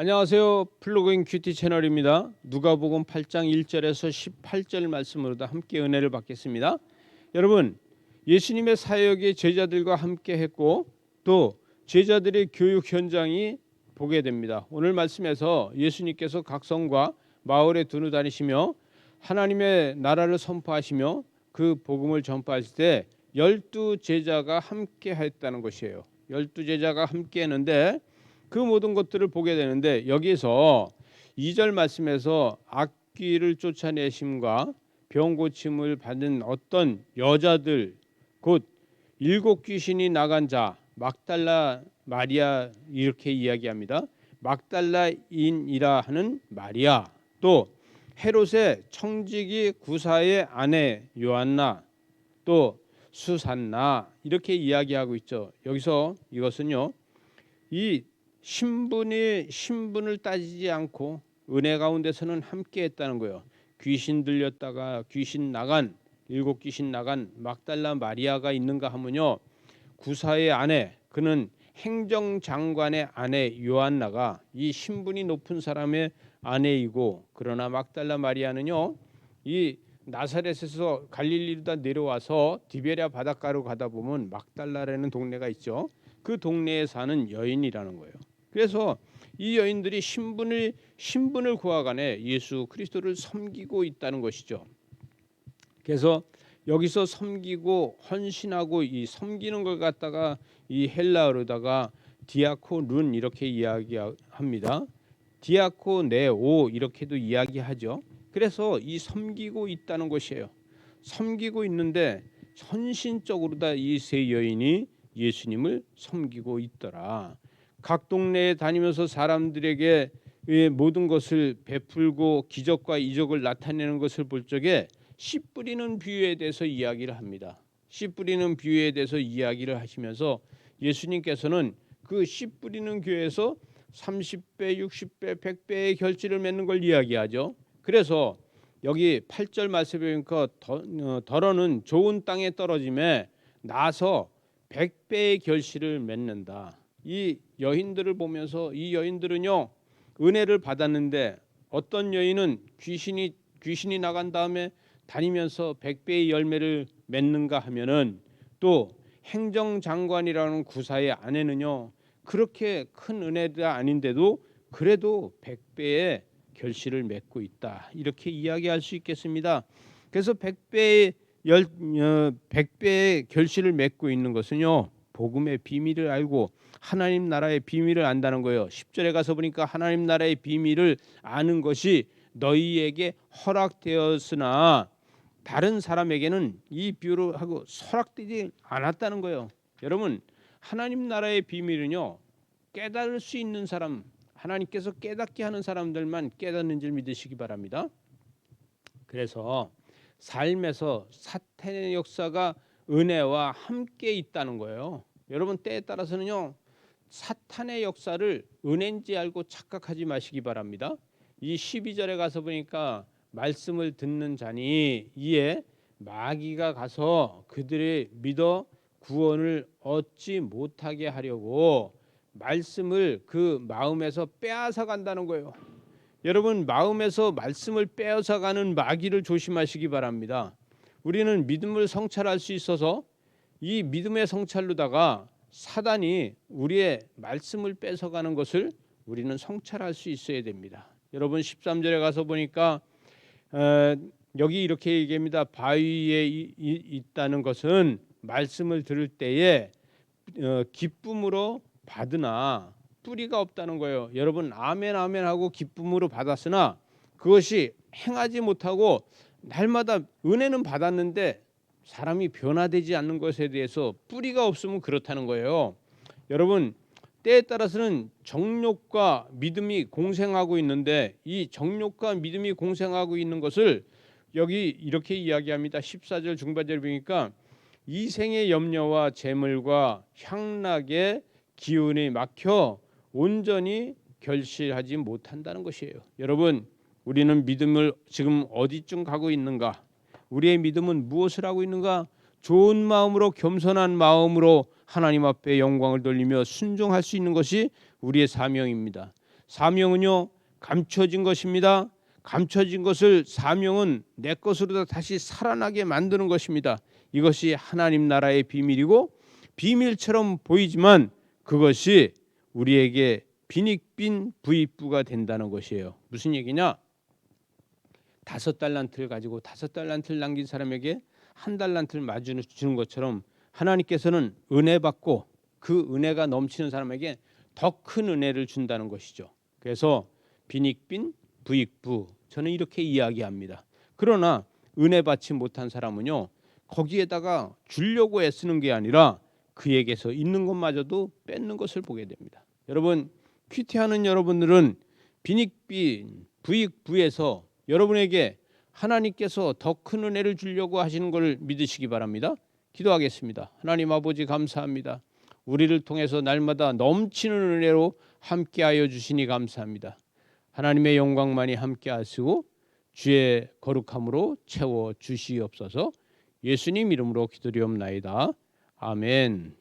안녕하세요. 플로그인 큐티 채널입니다. 누가복음 8장 1절에서 18절 말씀으로 다 함께 은혜를 받겠습니다. 여러분, 예수님의 사역이 제자들과 함께 했고 또 제자들의 교육 현장이 보게 됩니다. 오늘 말씀에서 예수님께서 각 성과 마을에 두루 다니시며 하나님의 나라를 선포하시며 그 복음을 전파하실 때 열두 제자가 함께 했다는 것이에요. 열두 제자가 함께 했는데 그 모든 것들을 보게 되는데 여기서 2절 말씀에서 악귀를 쫓아내심과 병 고침을 받은 어떤 여자들 곧 일곱 귀신이 나간 자 막달라 마리아 이렇게 이야기합니다. 막달라인이라 하는 마리아 또 헤롯의 청지기 구사의 아내 요한나 또 수산나 이렇게 이야기하고 있죠. 여기서 이것은요. 이 신분이 신분을 따지지 않고 은혜 가운데서는 함께 했다는 거예요. 귀신 들렸다가 귀신 나간 일곱 귀신 나간 막달라 마리아가 있는가 하면요. 구사의 아내 그는 행정장관의 아내 요한나가 이 신분이 높은 사람의 아내이고 그러나 막달라 마리아는요. 이 나사렛에서 갈릴리로 내려와서 디베랴 바닷가로 가다 보면 막달라라는 동네가 있죠. 그 동네에 사는 여인이라는 거예요. 그래서 이 여인들이 신분을 신분을 구하간에 예수 그리스도를 섬기고 있다는 것이죠. 그래서 여기서 섬기고 헌신하고 이 섬기는 걸 갖다가 이 헬라어로다가 디아코눈 이렇게 이야기합니다. 디아코네오 이렇게도 이야기하죠. 그래서 이 섬기고 있다는 것이에요. 섬기고 있는데 헌신적으로 다 이 세 여인이 예수님을 섬기고 있더라. 각 동네에 다니면서 사람들에게 모든 것을 베풀고 기적과 이적을 나타내는 것을 볼 적에 씨 뿌리는 비유에 대해서 이야기를 합니다. 씨 뿌리는 비유에 대해서 이야기를 하시면서 예수님께서는 그 씨 뿌리는 교회에서 30배, 60배, 100배의 결실을 맺는 걸 이야기하죠. 그래서 여기 8절 말씀에 보니까 어, 덜어는 좋은 땅에 떨어짐에 나서 100배의 결실을 맺는다. 이 여인들을 보면서 이 여인들은요 은혜를 받았는데 어떤 여인은 귀신이 귀신이 나간 다음에 다니면서 백배의 열매를 맺는가 하면은 또 행정장관이라는 구사의 아내는요 그렇게 큰 은혜가 아닌데도 그래도 백배의 결실을 맺고 있다 이렇게 이야기할 수 있겠습니다. 그래서 백배의 열 어, 백배의 결실을 맺고 있는 것은요 복음의 비밀을 알고 하나님 나라의 비밀을 안다는 거예요. 10절에 가서 보니까 하나님 나라의 비밀을 아는 것이 너희에게 허락되었으나 다른 사람에게는 이 비유를 하고 허락되지 않았다는 거예요. 여러분 하나님 나라의 비밀은요 깨달을 수 있는 사람 하나님께서 깨닫게 하는 사람들만 깨닫는 줄 믿으시기 바랍니다. 그래서 삶에서 사탄의 역사가 은혜와 함께 있다는 거예요. 여러분 때에 따라서는요 사탄의 역사를 은혜인지 알고 착각하지 마시기 바랍니다. 이 12절에 가서 보니까 말씀을 듣는 자니 이에 마귀가 가서 그들의 믿어 구원을 얻지 못하게 하려고 말씀을 그 마음에서 빼앗아 간다는 거예요. 여러분 마음에서 말씀을 빼앗아 가는 마귀를 조심하시기 바랍니다. 우리는 믿음을 성찰할 수 있어서 이 믿음의 성찰로다가 사단이 우리의 말씀을 뺏어가는 것을 우리는 성찰할 수 있어야 됩니다. 여러분 13절에 가서 보니까 어, 여기 이렇게 얘기합니다. 바위에 이, 이, 있다는 것은 말씀을 들을 때에 어, 기쁨으로 받으나 뿌리가 없다는 거예요. 여러분 아멘 아멘 하고 기쁨으로 받았으나 그것이 행하지 못하고 날마다 은혜는 받았는데 사람이 변화되지 않는 것에 대해서 뿌리가 없으면 그렇다는 거예요. 여러분 때에 따라서는 정욕과 믿음이 공생하고 있는데 이 정욕과 믿음이 공생하고 있는 것을 여기 이렇게 이야기합니다. 14절 중반절 보니까 이생의 염려와 재물과 향락의 기운이 막혀 온전히 결실하지 못한다는 것이에요. 여러분, 우리는 믿음을 지금 어디쯤 가고 있는가? 우리의 믿음은 무엇을 하고 있는가? 좋은 마음으로 겸손한 마음으로 하나님 앞에 영광을 돌리며 순종할 수 있는 것이 우리의 사명입니다. 사명은요 감춰진 것입니다. 감춰진 것을 사명은 내 것으로 다시 살아나게 만드는 것입니다. 이것이 하나님 나라의 비밀이고 비밀처럼 보이지만 그것이 우리에게 빈익빈 부익부가 된다는 것이에요. 무슨 얘기냐? 다섯 달란트를 가지고 다섯 달란트를 남긴 사람에게 한 달란트를 마주 주는 것처럼 하나님께서는 은혜 받고 그 은혜가 넘치는 사람에게 더 큰 은혜를 준다는 것이죠. 그래서 빈익빈 부익부 저는 이렇게 이야기합니다. 그러나 은혜 받지 못한 사람은요 거기에다가 주려고 애쓰는 게 아니라 그에게서 있는 것마저도 뺏는 것을 보게 됩니다. 여러분 퀴티하는 여러분들은 빈익빈 부익부에서 여러분에게 하나님께서 더 큰 은혜를 주려고 하시는 것을 믿으시기 바랍니다. 기도하겠습니다. 하나님 아버지 감사합니다. 우리를 통해서 날마다 넘치는 은혜로 함께하여 주시니 감사합니다. 하나님의 영광만이 함께하시고 주의 거룩함으로 채워 주시옵소서. 예수님 이름으로 기도리옵나이다. 아멘.